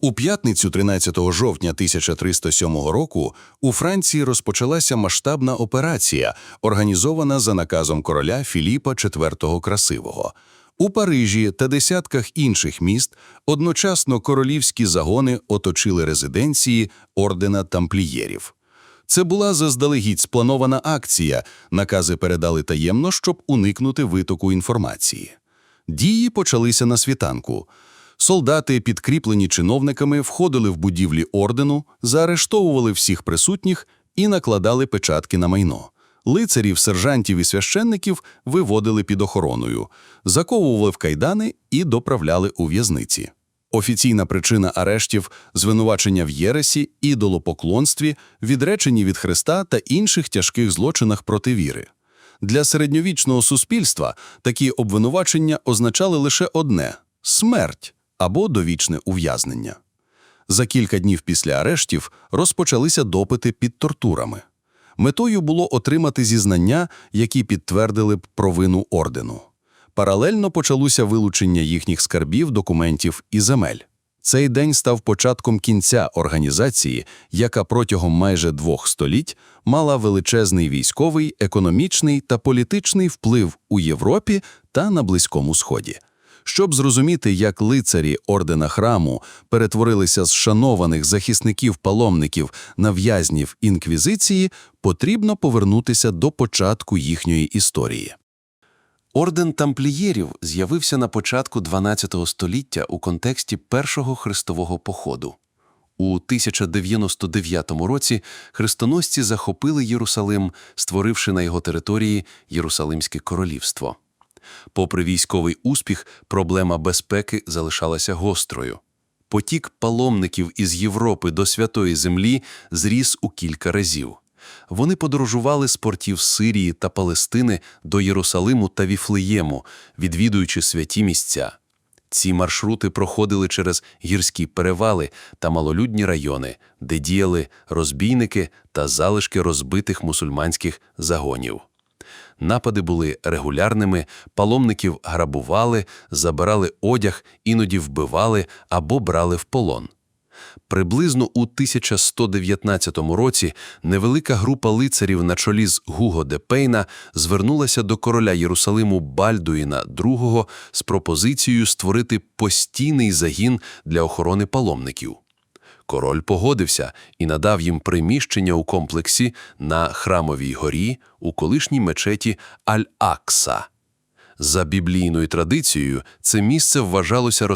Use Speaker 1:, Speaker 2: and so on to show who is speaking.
Speaker 1: У п'ятницю 13 жовтня 1307 року у Франції розпочалася масштабна операція, організована за наказом короля Філіпа IV Красивого. У Парижі та десятках інших міст одночасно королівські загони оточили резиденції ордена тамплієрів. Це була заздалегідь спланована акція, накази передали таємно, щоб уникнути витоку інформації. Дії почалися на світанку. Солдати, підкріплені чиновниками, входили в будівлі ордену, заарештовували всіх присутніх і накладали печатки на майно. Лицарів, сержантів і священників виводили під охороною, заковували в кайдани і доправляли у в'язниці. Офіційна причина арештів – звинувачення в єресі, ідолопоклонстві, відреченні від Христа та інших тяжких злочинах проти віри. Для середньовічного суспільства такі обвинувачення означали лише одне – смерть або довічне ув'язнення. За кілька днів після арештів розпочалися допити під тортурами. Метою було отримати зізнання, які підтвердили б провину ордену. Паралельно почалося вилучення їхніх скарбів, документів і земель. Цей день став початком кінця організації, яка протягом майже двох століть мала величезний військовий, економічний та політичний вплив у Європі та на Близькому Сході. Щоб зрозуміти, як лицарі ордена храму перетворилися з шанованих захисників-паломників на в'язнів інквізиції, потрібно повернутися до початку їхньої історії.
Speaker 2: Орден тамплієрів з'явився на початку XII століття у контексті Першого хрестового походу. У 1099 році хрестоносці захопили Єрусалим, створивши на його території Єрусалимське королівство. Попри військовий успіх, проблема безпеки залишалася гострою. Потік паломників із Європи до Святої Землі зріс у кілька разів. Вони подорожували з портів Сирії та Палестини до Єрусалиму та Віфлеєму, відвідуючи святі місця. Ці маршрути проходили через гірські перевали та малолюдні райони, де діяли розбійники та залишки розбитих мусульманських загонів. Напади були регулярними, паломників грабували, забирали одяг, іноді вбивали або брали в полон. Приблизно у 1119 році невелика група лицарів на чолі з Гуго де Пейна звернулася до короля Єрусалиму Бальдуїна II з пропозицією створити постійний загін для охорони паломників. Король погодився і надав їм приміщення у комплексі на Храмовій горі у колишній мечеті Аль-Акса. За біблійною традицією, це місце вважалося